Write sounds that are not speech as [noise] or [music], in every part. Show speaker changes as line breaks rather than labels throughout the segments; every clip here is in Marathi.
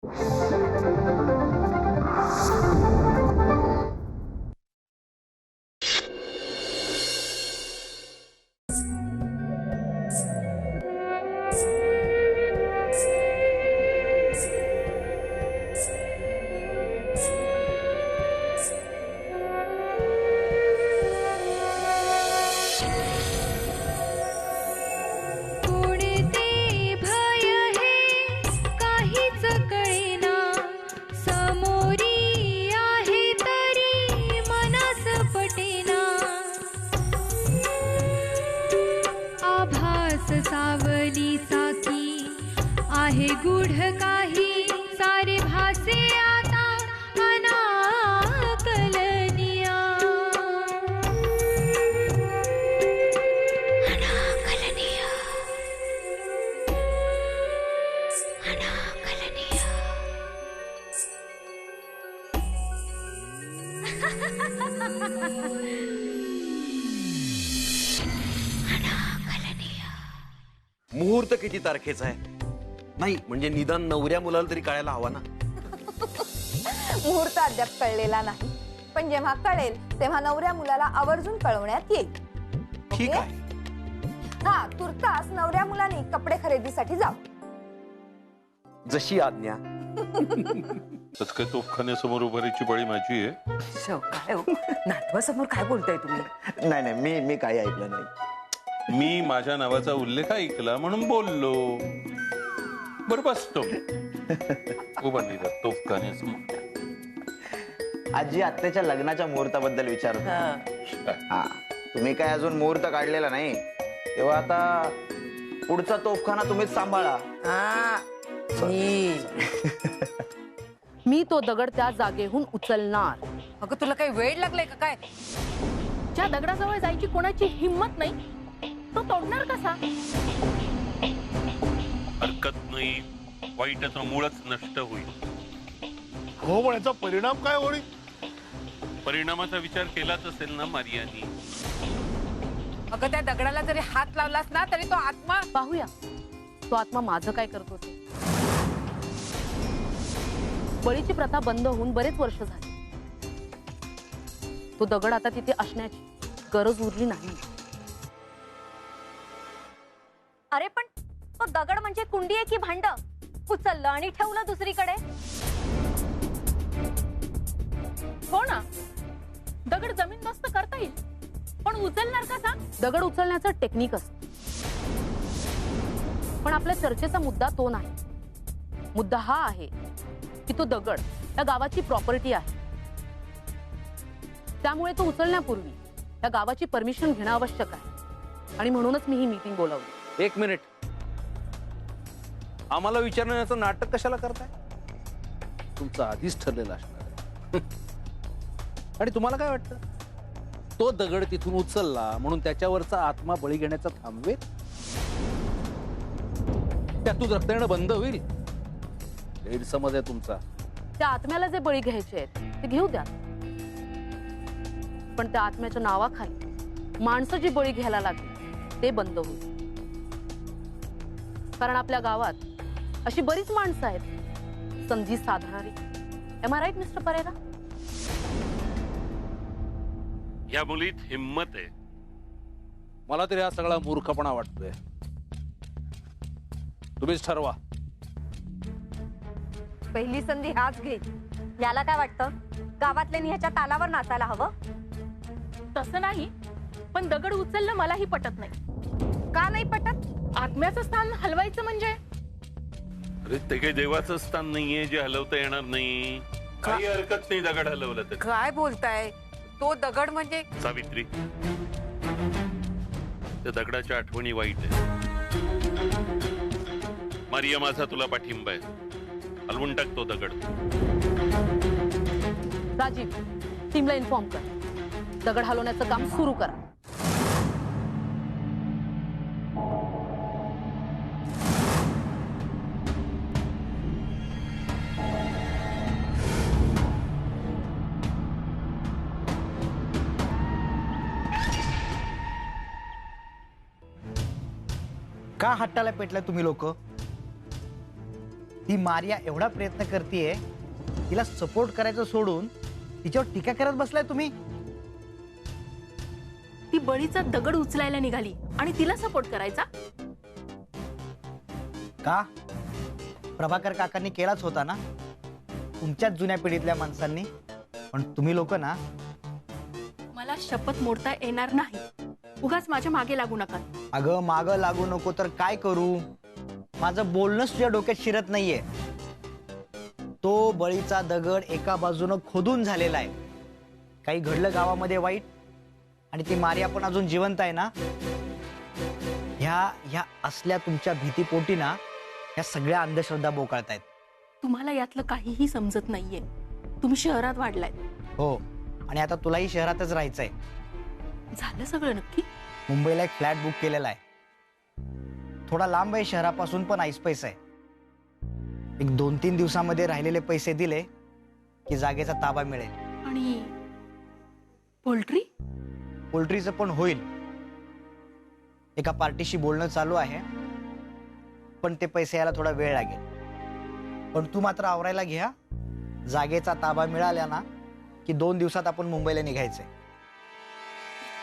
Thank
you. किती तारखेचा आहे? नाही म्हणजे निदान नवऱ्या मुलाला तरी कळायला हवा ना. [laughs]
मुहूर्त अद्याप कळलेला नाही. पण जेव्हा कळेल तेव्हा नवऱ्या मुलाला आवर्जून कळवण्यात येईल.
ठीक
ओके?
आहे.
हा तुर्तास नवऱ्या मुलाने कपडे खरेदीसाठी जाव.
जशी आज्ञा. [laughs]
तस काय तोफखान्यासमोर उभारीची बळी माझी आहे.
काय हो. नातवासमोर काय बोलताय तुम्ही?
नाही नाही मी मी काही ऐकलं नाही.
मी माझ्या नावाचा उल्लेख ऐकला म्हणून बोललो बर बसतो
आजी आत्याच्या लग्नाच्या मुहूर्ताबद्दल विचारत होती.
हा.
हा तुम्ही काय अजून मुहूर्त काढलेला नाही तेव्हा आता पुढचा तोफखाना तुम्हीच सांभाळा
हा. नील.
मी तो दगड त्या जागेहून उचलणार
अगं तुला काही वेळ लागलाय का काय
ज्या दगडाजवळ जायची कोणाची हिंमत नाही तो तोडणार कसा?
हरकत नाही. वाईटाचं मुळच नष्ट होईल.
हो पण याचा परिणाम काय होईल?
परिणामाचा विचार केलाच असेल ना मारियानी.
अगं त्या दगडाला जरी हात लावलास ना तरी तो आत्मा
पाहूया. तो आत्मा माझं काय करतो ते? बळीची प्रथा बंद होऊन बरेच वर्ष झाली. तो दगड आता तिथे असण्याची गरज उरली नाही.
कुंडी आहे की भांड. उचललं आणि ठेवलं दुसरीकडे.
हो ना? दगड जमीन मस्त करता येईल. पण उचलणार का सांग? दगड उचलण्याचं टेक्निक असत. पण आपल्या चर्चेचा मुद्दा तो नाही. मुद्दा हा आहे की तो दगड या गावाची प्रॉपर्टी आहे. त्यामुळे तो उचलण्यापूर्वी या गावाची परमिशन घेणं आवश्यक आहे. आणि म्हणूनच मी ही मीटिंग बोलावली.
एक मिनिट आम्हाला विचारण्याचं नाटक कशाला करताय? तुमचं आधीच ठरलेलं असणार आहे. [laughs] आणि तुम्हाला काय वाटतं? तो दगड तिथून उचलला म्हणून त्याच्यावरचा आत्मा बळी घेण्याचा थांबवेल त्यातून रक्त येणं बंद होईल. गैरसमज आहे तुमचा.
त्या आत्म्याला जे बळी घ्यायचे आहेत ते घेऊ द्या. पण त्या आत्म्याच्या नावाखाली माणसं जी बळी घ्यायला लागली ते बंद होईल. कारण आपल्या गावात अशी बरीच माणसं आहेत. संधी साधणारी. M R right Mister Pereira
या मुलीत हिंमत आहे.
मला तरी हा सगळा मूर्खपणा वाटतोय. तुम्हीच ठरवा.
पहिली संधी हाच घेईल.
याला काय वाटतं? गावातल्या ह्याच्या तालावर नाचायला हवं?
तसं नाही पण दगड उचललं मलाही पटत नाही.
का नाही पटत?
आत्म्याचं स्थान हलवायचं म्हणजे?
अरे ते काही देवाचं स्थान नाहीये जे हलवता येणार नाही. काही हरकत नाही दगड हलवलं तर.
काय बोलताय? तो दगड म्हणजे?
सावित्री त्या दगडाच्या आठवणी वाईट आहे मारिया माझा तुला पाठिंबा आहे. हलवून टाक तो दगड.
राजीव टीमला इन्फॉर्म कर. दगड हलवण्याचं काम सुरू करा.
का हट्टाला पेटलाय तुम्ही लोक.
ती मारिया एवढा प्रयत्न करतेय तिला सपोर्ट करायचं सोडून तिच्यावर टीका करत बसलाय तुम्ही?
ती बळीचा दगड उचलायला निघाली आणि तिला सपोर्ट करायचा?
का? प्रभाकर काकांनी केलाच होता ना? तुमच्याच जुन्या पिढीतल्या माणसांनी. पण तुम्ही लोक ना
मला शपथ मोडता येणार नाही. उगाच माझ्या मागे लागू नका.
अगं माग लागू नको तर काय करू? माझं बोलणंच तुझ्या डोक्यात शिरत नाहीये. तो बळीचा दगड एका बाजूनं खोदून झालेला आहे. काही घडलं गावामध्ये वाईट? आणि ती मारिया पण अजून जिवंत आहे ना? ह्या ह्या असल्या तुमच्या भीतीपोटी ना ह्या सगळ्या अंधश्रद्धा बोकाळतायत.
तुम्हाला यातलं काहीही समजत नाहीये. तुम्ही शहरात वाढलाय
हो. आणि आता तुलाही शहरातच राहायचंय.
झालं सगळं नक्की?
मुंबईला एक फ्लॅट बुक केलेला आहे. थोडा लांब आहे शहरापासून पण ऐस पैसा आहे. एक दोन तीन दिवसामध्ये राहिलेले पैसे दिले की जागेचा ताबा मिळेल.
आणि पोल्ट्री?
पोल्ट्रीचं पण होईल. एका पार्टीशी बोलणं चालू आहे. पण ते पैसे यायला थोडा वेळ लागेल. पण तू मात्र आवरायला घ्या. जागेचा ताबा मिळाला ना की दोन दिवसात आपण मुंबईला निघायचंय.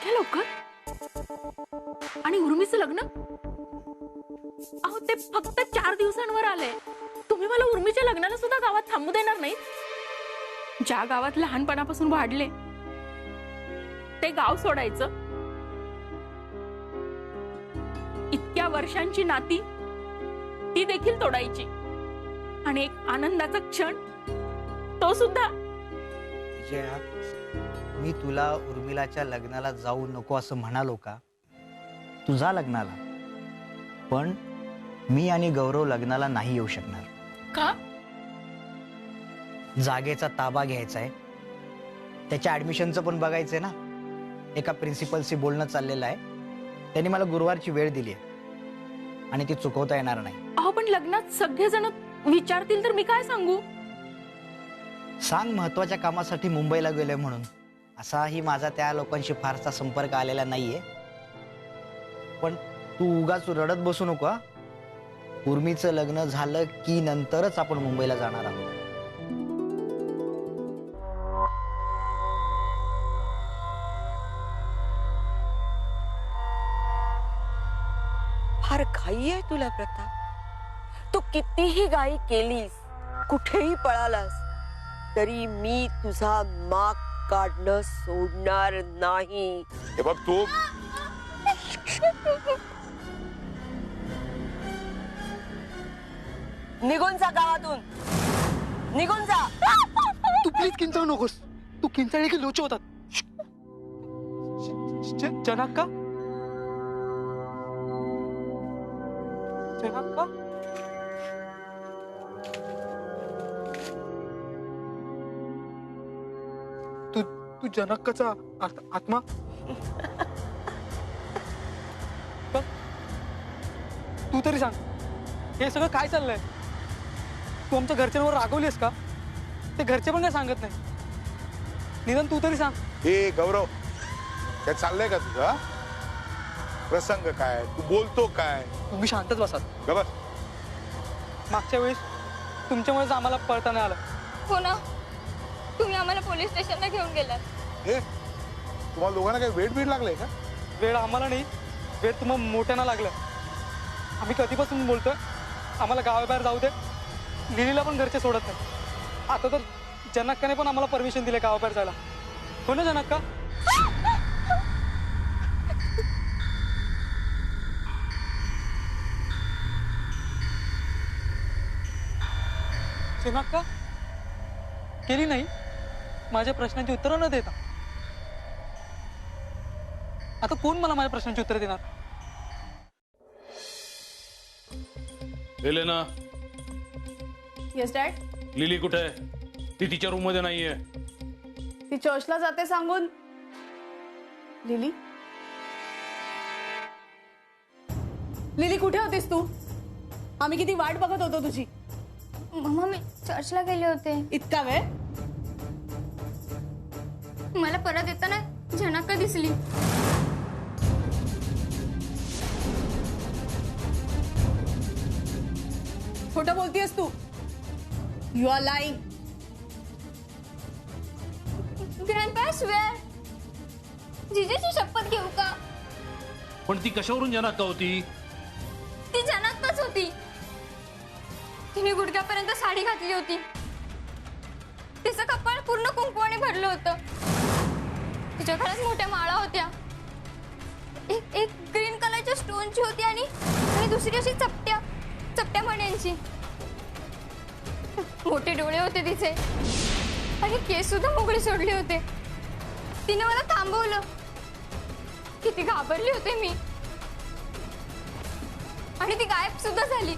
इतक्या लवकर? आणि उर्मीचं लग्न? अहो ते फक्त चार दिवसांवर आले तुम्ही मला उर्मीच्या लग्नाला सुद्धा गावात थांबू देणार नाही ज्या गावात लहानपणापासून वाढले ते गाव सोडायचं. इतक्या वर्षांची नाती ती देखील तोडायची. आणि एक आनंदाचा क्षण तो सुद्धा.
yeah. मी तुला उर्मिलाच्या लग्नाला जाऊ नको असं म्हणालो का? तुझा लग्नाला. पण मी आणि गौरव लग्नाला नाही येऊ शकणार.
का?
जागेचा ताबा घ्यायचा आहे त्याच्या ऍडमिशनचं पण बघायचंय ना. एका प्रिन्सिपलशी बोलणं चाललेलं आहे. त्यांनी मला गुरुवारची वेळ दिली आहे. आणि ती चुकवता येणार नाही.
अहो पण लग्नात सगळेजण विचारतील तर मी काय सांगू?
सांग महत्त्वाच्या कामासाठी मुंबईला गेलोय म्हणून. असाही माझा त्या लोकांशी फारसा संपर्क आलेला नाहीये. पण तू उगाच रडत बसू नको उर्मीचं लग्न झालं की नंतरच आपण मुंबईला जाणार आहोत.
फार घाई आहे तुला प्रताप. तू कितीही घाई केलीस कुठेही पळालास तरी मी तुझा माग काढणं सोडणार नाही.
हे बघ तू.
निघून जा गावातून. निघून जा.
तू प्लीज किंचाळू नकोस. तू किंचाळली की लोच होतात. जनाक्का? जनाक्का? तू तू जनक्काचा आत- आत्मा? बघ, तू तरी सांग. हे सगळं काय चाललंय? तू आमच्या घरच्यांवर रागवलीस का? ते घरचे पण काय सांगत नाही निदान तू तरी सांग.
हे गौरव काय चाललंय का तुझं हा? प्रसंग काय? तू बोलतो काय?
तुम्ही शांतच बसात
ग बस
मागच्या वेळेस तुमच्यामुळेच आम्हाला पळताना आलं.
हो ना आम्हाला पोलीस स्टेशनला घेऊन गेलात.
हे तुम्हाला दोघांना काही वेट बीट लागलंय का?
वेळ आम्हाला नाही वेळ तुम्हाला मोठ्यानं लागलं. आम्ही कधीपासून बोलतोय आम्हाला गावाबाहेर जाऊ दे. लिलीला पण घरचे सोडत नाही. आता तर जनक्काने पण आम्हाला परमिशन दिले गावाबाहेर जायला. हो ना जनक्का? जनक्का? केली नाही? माझ्या प्रश्नांची उत्तरं न देता. आता कोण मला माझ्या प्रश्नांची उत्तर देणार?
ना
येस डॅड
लिली कुठे आहे? ती तिच्या रूममध्ये नाहीये.
ती चर्चला जाते सांगून. लिली? लिली कुठे होतीस तू? आम्ही किती वाट बघत होतो तुझी.
मम्मा मी चर्चला गेले होते.
इतका वेळ?
मला परत येताना जनक्का दिसली.
खोटं बोलतीयस तू? You are lying
grandpa swear जिजेची शपथ घेऊ का?
पण ती कशावरून जनाक्का होती?
ती जनातच होती. तिने गुडघ्यापर्यंत साडी घातली होती. तिचं कपाळ पूर्ण कुंकवाने भरलं होतं. तिच्या घरात मोठ्या माळा होत्या. एक एक ग्रीन कलरच्या स्टोनची होती आणि आणि दुसरी अशी चपट्या चपट्या मण्यांची मोठे डोळे होते तिचे. आणि केस सुद्धा मोकळे सोडले होते. तिने मला थांबवलं. किती घाबरली होते मी. आणि ती गायब सुद्धा झाली.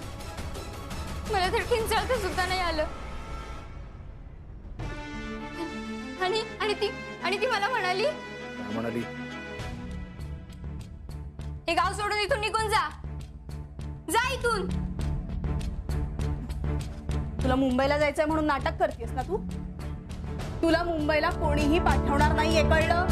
मला तर किंचाळता सुद्धा नाही आलं. आणि आणि ती आणि ती मला म्हणाली
काय म्हणाली?
हे गाव सोडून इथून निघून जा. जा इथून.
तुला मुंबईला जायचंय म्हणून नाटक करतेस ना तू? तुला मुंबईला कोणीही पाठवणार नाहीये कळलं?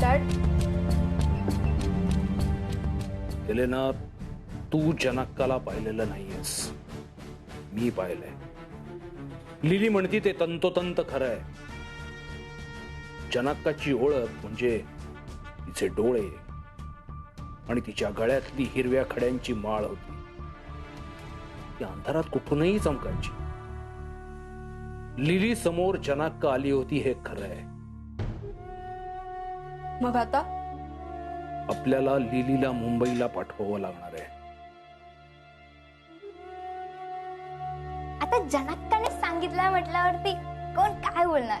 डॅड
एलेना तू जनक्काला पाहिलेलं नाहीयेस. मी पाहिलंय. लिली म्हणती ते तंतोतंत खरं आहे जनक्काची ओळख म्हणजे तिचे डोळे आणि तिच्या गळ्यातली हिरव्या खड्यांची माळ होती. ती अंधारात कुठूनही चमकायची. लिली समोर जनाक्का आली होती हे खरं आहे
मग आता?
आपल्याला लिलीला मुंबईला पाठवावं लागणार आहे.
आता जनक्काने सांगितलं म्हटल्यावरती कोण काय बोलणार?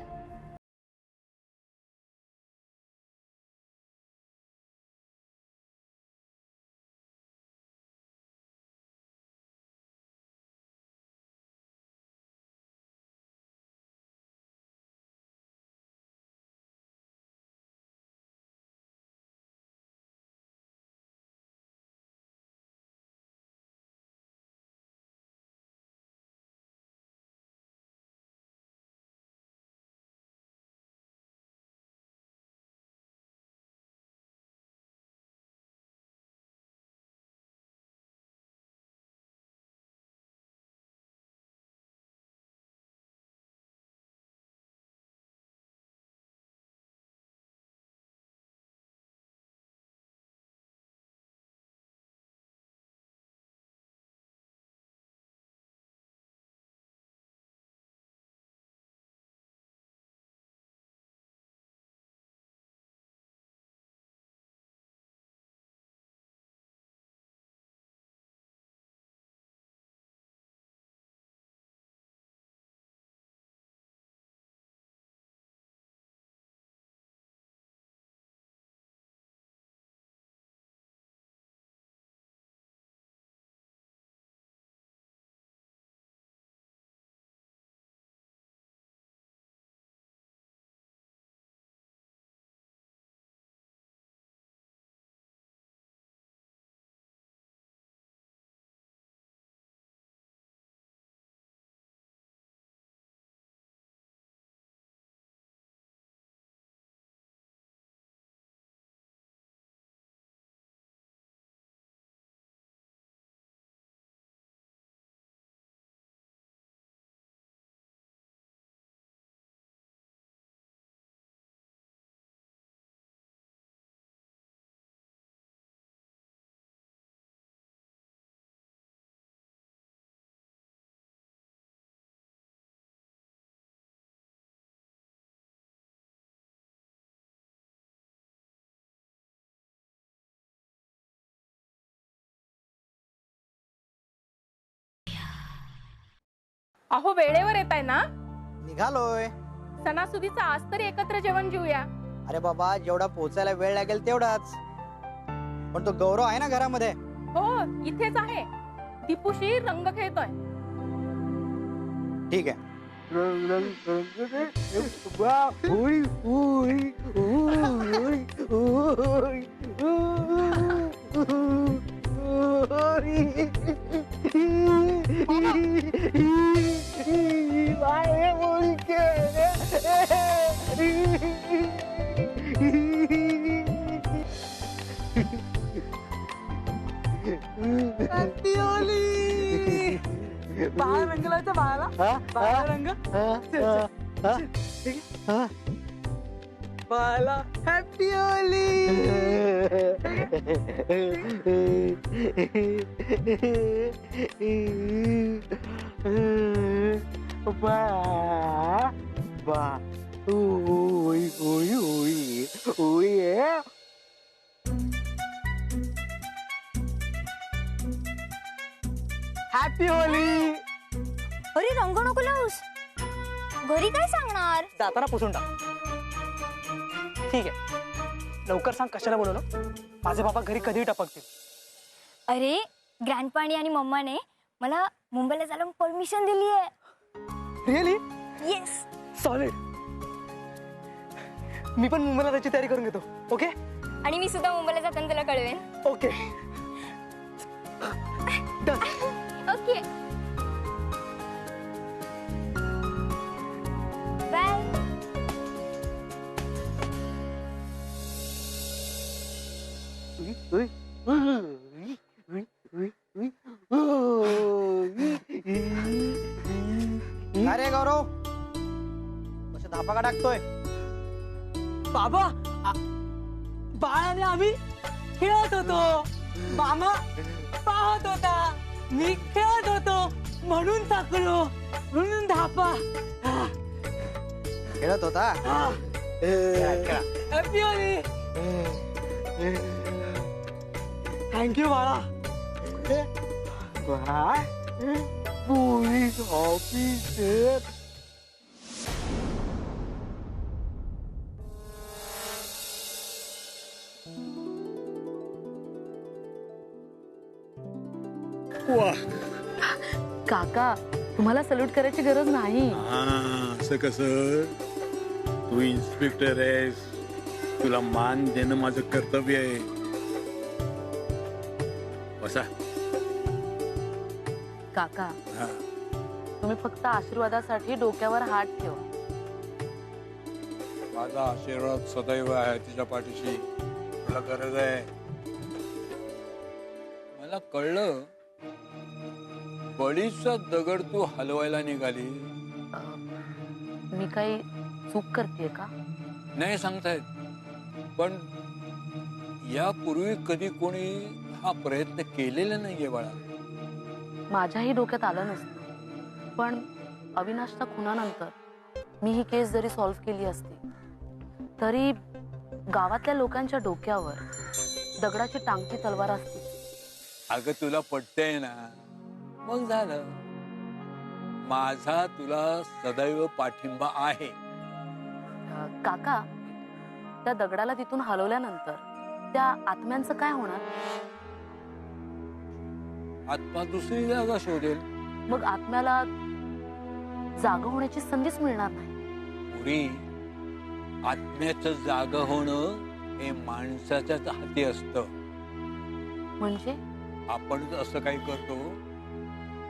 अहो वेळेवर येत आहे ना
निघालोय
सणासुदीचा आज तरी एकत्र जेवण घेऊया
अरे बाबा जेवढा पोचायला वेळ लागेल तेवढाच पण तो गौरव आहे ना घरामध्ये
हो इथेच आहे दीपूशी रंग खेळतोय
ठीक आहे
बाळा रंग लावायचा बाळाला बाळा रंग बाळाला हॅपी
ओली हॅपी होली
अरे रंग नको लावूस घरी काय सांगणार
जाताना पुसून टाक ठीक आहे लवकर सांग कशाला बोलवलं माझे बाबा घरी कधी टपकतील?
अरे ग्रँडपाणी आणि मम्माने मला मुंबईला जायला परमिशन दिली आहे
रिअली
येस
सॉलिड मी पण मुंबईला त्याची तयारी करून घेतो ओके
आणि मी सुद्धा मुंबईला जाताना तुला कळवेन.
ओके
ओके
अरे गौरव कशा धापा का टाकतोय
बाबा आ- बाळ आणि आम्ही खेळत होतो मामा पाहत होता मी खेळत होतो म्हणून थकलो म्हणून धापा
खेळत होता
हॅपी होली थँक्यू बाळा
पोलीस ऑफिसर
काका तुम्हाला सल्यूट करायची गरज नाही.
हा असं कसं? तू इन्स्पेक्टर आहेस. तुला मान देणं माझं कर्तव्य आहे. बसा.
काका
हा.
तुम्ही फक्त आशीर्वादासाठी डोक्यावर हात ठेवा.
माझा आशीर्वाद सदैव आहे तिच्या पाठीशी. तुला गरज आहे. मला कळलं बळीचा दगड तू हलवायला निघाली.
मी काही चूक करते का?
नाही सांगतायत. पण यापूर्वी कधी कोणी हा प्रयत्न केलेला नाहीये बाळा.
माझ्याही डोक्यात आलं नसतं. पण अविनाशच्या खुनानंतर मी ही केस जरी सॉल्व्ह केली असती तरी गावातल्या लोकांच्या डोक्यावर दगडाची टांगती तलवार असती.
अगं तुला पटतंय ना? मग झालं. माझा तुला सदैव पाठिंबा आहे.
काका त्या दगडाला तिथून हलवल्यानंतर त्या आत्म्यांचं काय होणार?
आत्मा दुसरी जागा शोधेल.
मग आत्म्याला जाग होण्याची संधीच मिळणार नाही.
पुरी आत्म्याचं जाग होणं हे माणसाच्याच हाती असतं.
म्हणजे?
आपण असं काही करतो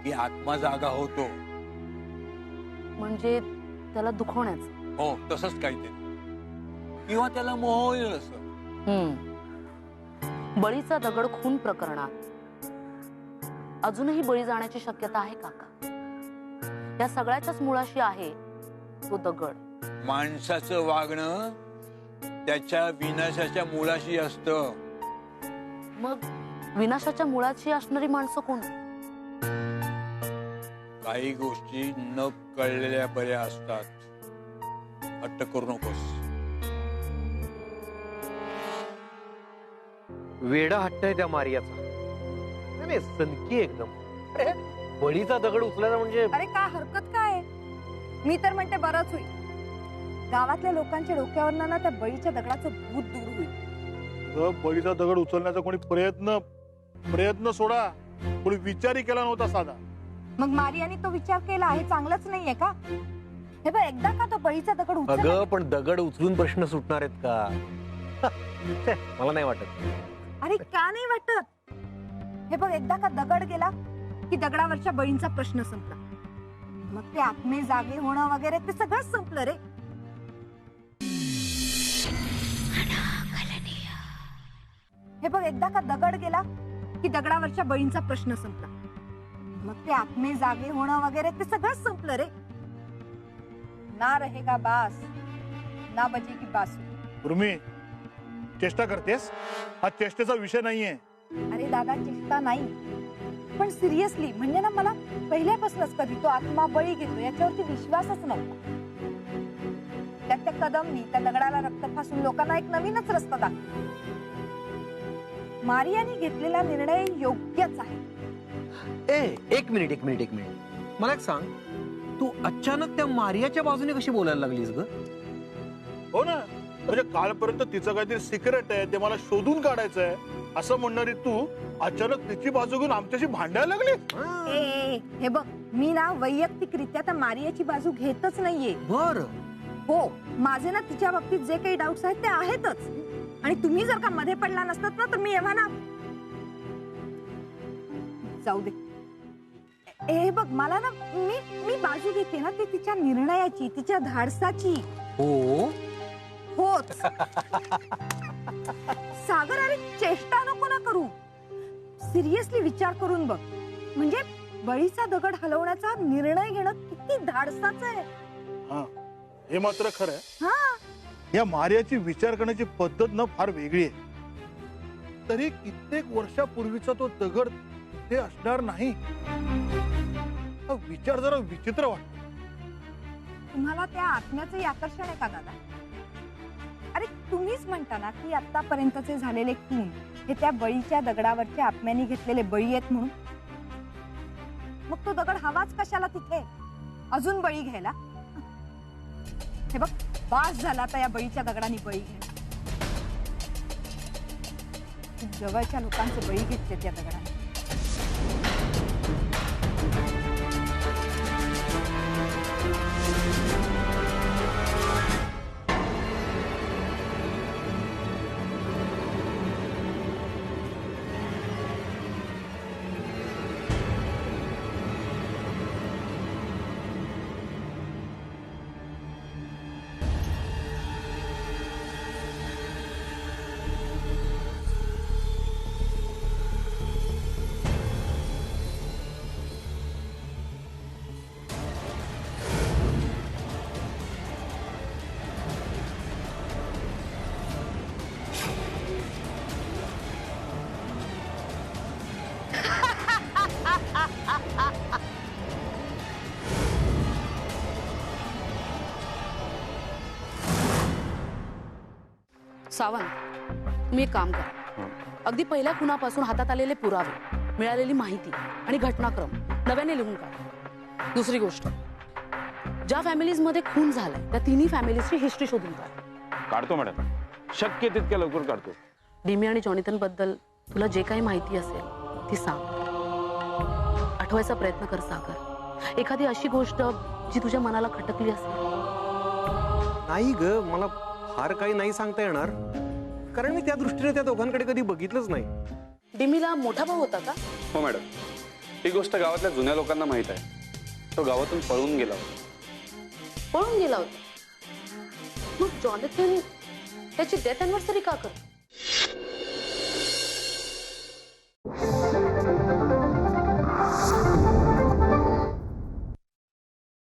की आत्मा जागा होतो.
म्हणजे त्याला दुखवण्याचं.
हो तसंच काहीतरी. किंवा त्याला मोह होईल असं.
हम्म. बळीचा दगड खून प्रकरणात. अजूनही बळी जाण्याची शक्यता आहे काका. या सगळ्याच्याच मुळाशी आहे तो दगड.
माणसाचं वागणं त्याच्या विनाशाच्या मुळाशी असतं.
मग विनाशाच्या मुळाशी असणारी माणसं कोण?
काही गोष्टी न कळलेल्या बऱ्या असतात. हट्ट करू नकोस.
वेडा हट्ट आहे त्या मारियाचा. सनकी एकदम. अरे बळीचा दगड उचलायचा म्हणजे
अरे काय हरकत काय? मी तर म्हणते बरंच होईल. गावातल्या लोकांच्या डोक्यावरनं ना त्या बळीच्या दगडाचं भूत दूर होईल.
बळीचा दगड उचलण्याचा कोणी प्रयत्न प्रयत्न सोडा. कोणी विचारही केला नव्हता साधा.
मग मारियाने तो विचार केला हे चांगलंच नाहीये का? हे बघ एकदा का तो बळीचा दगड उचलला?
अगं पण दगड उचलून प्रश्न सुटणार आहेत का? [laughs] मला नाही वाटत.
अरे का नाही वाटत? हे बघ एकदा का दगड गेला की दगडावरच्या बळींचा प्रश्न संपला. मग ते आत्मे जागे होणं वगैरे ते सगळंच संपलं रे. हे बघ एकदा का दगड गेला की दगडावरच्या बळींचा प्रश्न संपला. मग ते आत्मे जागे होणं वगैरे ते सगळंच संपलं रे. ना रहेगा बास ना बजेगी बासुरी
उर्मी चेष्टा करतेस? हा चेष्टेचा विषय नाहीये.
दादा चेष्टा नाही. पण सिरियसली म्हणजे ना मला पहिल्यापासूनच कधी तो आत्मा बळी घेतो याच्यावरती विश्वासच नव्हता. त्यात त्या कदमनी त्या दगडाला रक्त फासून लोकांना एक नवीनच रस्ता दाखवला. मारियाने घेतलेला निर्णय योग्यच आहे.
ए एक मिनिट एक मिनिट एक मिनिट. मला एक सांग. तू अचानक त्या मारियाच्या बाजूने कशी बोलायला लागलीस ग?
हो ना. म्हणजे कालपर्यंत तिचं काहीतरी सिक्रेट आहे ते मला शोधून काढायचं आहे असं म्हणणारी तू अचानक तिची बाजू घेऊन आमच्याशी भांडायला लागली
ए, ए, ए, हे बघ मी ना वैयक्तिकरित्या त्या मारियाची बाजू घेतच नाहीये.
बर.
हो माझे ना तिच्या बाबतीत जे काही डाऊट्स आहेत ते आहेतच. आणि तुम्ही जर का मध्ये पडला नसतात ना तर मी एव्हा ना. जाऊ दे. ए हे बघ मला ना मी मी बाजू घेते ना ती तिच्या निर्णयाची तिच्या धाडसाची.
हो?
होच सागर अरे चेष्टा सिरियसली विचार करून बघ. म्हणजे बळीचा दगड हलवण्याचा निर्णय घेणं किती धाडसाचं आहे.
हा. हे मात्र खरं आहे.
हा.
या मार्याची विचार करण्याची पद्धत ना फार वेगळी आहे. तरी कित्येक वर्षापूर्वीचा तो दगड ते असणार नाही. हा विचार जरा विचित्र वाटतो.
तुम्हाला त्या आत्म्याचंही आकर्षण आहे का दादा? अरे तुम्हीच म्हणता ना की आतापर्यंतचे झालेले खून हे त्या बळीच्या दगडावरच्या आत्म्याने घेतलेले बळी आहेत म्हणून? मग तो दगड हवाच कशाला तिथे? अजून बळी घ्यायला? हे बघ बास झाला आता या बळीच्या दगडाने बळी घ्यायला. जवळच्या लोकांचे बळी घेतले त्या दगडा
सावंत मी एक काम करा. अगदी पहिल्या खुनापासून हातात आलेले पुरावे मिळालेली माहिती आणि घटनाक्रम नव्याने लिहून काढा. दुसरी गोष्ट ज्या फॅमिलीजमध्ये खून झालाय त्या तिन्ही फॅमिलीजची हिस्ट्री शोधून काढा.
काढतो मॅडम. शक्य तितक्या लवकर काढतो.
डिमी आणि जॉनिथनबद्दल तुला जे काही माहिती असेल ती सांग. आठवायचा प्रयत्न कर सागर. एखादी अशी गोष्ट जी तुझ्या मनाला खटकली असेल.
नाही ग मला फार काही नाही सांगता येणार. कारण मी त्या दृष्टीने त्या दोघांकडे कधी बघितलंच नाही.
डिमीला मोठा भाऊ होता का?
हो मॅडम. ही गोष्ट गावातल्या जुन्या लोकांना माहीत आहे. तो गावातून पळून गेला होता.
पळून गेला होता? मग जॉनिथन त्याची डेथ अॅनिव्हर्सरी का करतो?